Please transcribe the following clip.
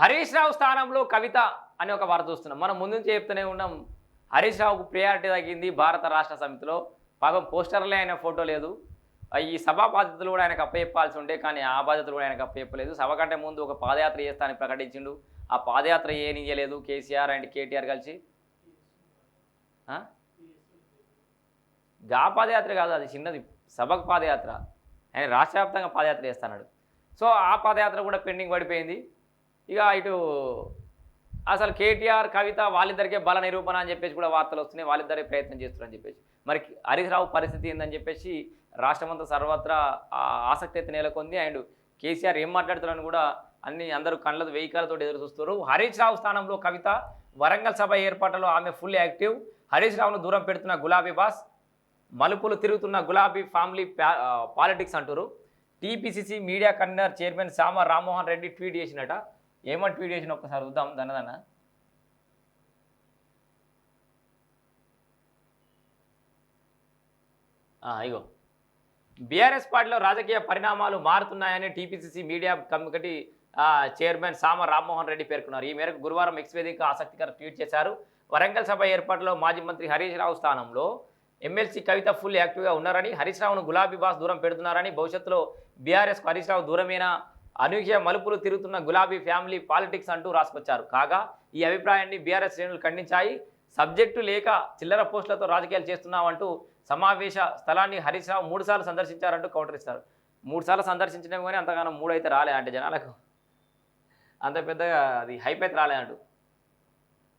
హరీష్ రావు స్థానంలో కవిత అనే ఒక వార్త చూస్తున్నాం. మనం ముందు నుంచి చెప్తూనే ఉన్నాం. హరీష్ రావుకు ప్రియారిటీ తగ్గింది భారత రాష్ట్ర సమితిలో. పాపం పోస్టర్లే ఆయన ఫోటో లేదు. ఈ సభా బాధ్యతలు కూడా ఆయనకు అప్పచెప్పాల్సి ఉండే కానీ ఆ బాధ్యతలు కూడా ఆయనకు అప్పచెప్పలేదు. సభ కంటే ముందు ఒక పాదయాత్ర చేస్తానని ప్రకటించిండు. ఆ పాదయాత్ర ఏనియలేదు కేసీఆర్ అండ్ కేటీఆర్ కలిసి. గా పాదయాత్ర కాదు అది చిన్నది. సభకు పాదయాత్ర. ఆయన రాష్ట్ర వ్యాప్తంగా పాదయాత్ర చేస్తున్నాడు. సో ఆ పాదయాత్ర కూడా పెండింగ్ పడిపోయింది. ఇక ఇటు అసలు కేటీఆర్ కవిత వాళ్ళిద్దరికే బల నిరూపణ అని చెప్పేసి కూడా వార్తలు వస్తున్నాయి. వాళ్ళిద్దరే ప్రయత్నం చేస్తున్నారని చెప్పేసి. మరి హరీష్ రావు పరిస్థితి ఏందని చెప్పేసి రాష్ట్రమంతా సర్వత్రా ఆసక్తి అయితే నెలకొంది. అండ్ కేసీఆర్ ఏం మాట్లాడుతున్నారని కూడా అన్ని అందరూ కళ్ళతో వెయ్యికాలతో ఎదురు చూస్తారు హరీష్ రావు స్థానంలో కవిత వరంగల్ సభ ఏర్పాటులో ఆమె ఫుల్ యాక్టివ్. హరీష్ రావును దూరం పెడుతున్న గులాబీ బాస్ మలుపులు తిరుగుతున్న గులాబీ ఫ్యామిలీ పాలిటిక్స్ అంటారు TPCC media convener chairman Shyama Rammohan Reddy tweet చేసినట ఏమని ట్వీట్ చేసిన ఒక్కసారి చూద్దాం దన్నదన్న ఇగో. బీఆర్ఎస్ పార్టీలో రాజకీయ పరిణామాలు మారుతున్నాయని TPCC media committee chairman Sama Rammohan Reddy పేర్కొన్నారు. ఈ మేరకు గురువారం ఎక్స్ వేదిక ఆసక్తికర ట్వీట్ చేశారు. వరంగల్ సభ ఏర్పాటులో మాజీ మంత్రి హరీష్ రావు స్థానంలో ఎమ్మెల్సీ కవిత ఫుల్ యాక్టివ్గా ఉన్నారని హరీష్ రావును గులాబీ బాస్ దూరం పెడుతున్నారని భవిష్యత్తులో బీఆర్ఎస్కు హరీష్ రావు దూరమేనా అనూహ్య మలుపులు తిరుగుతున్న గులాబీ ఫ్యామిలీ పాలిటిక్స్ అంటూ రాసుకొచ్చారు. కాగా ఈ అభిప్రాయాన్ని బీఆర్ఎస్ శ్రేణులు ఖండించాయి. సబ్జెక్టు లేక చిల్లర పోస్టులతో రాజకీయాలు చేస్తున్నామంటూ సమావేశ స్థలాన్ని హరీష్ రావు మూడుసార్లు సందర్శించారంటూ కౌంటర్ ఇస్తారు. మూడుసార్లు సందర్శించడం కానీ అంతగానో మూడైతే రాలే అంటే జనాలకు. అంత పెద్దగా అది హైప్ అయితే రాలే అంటూ.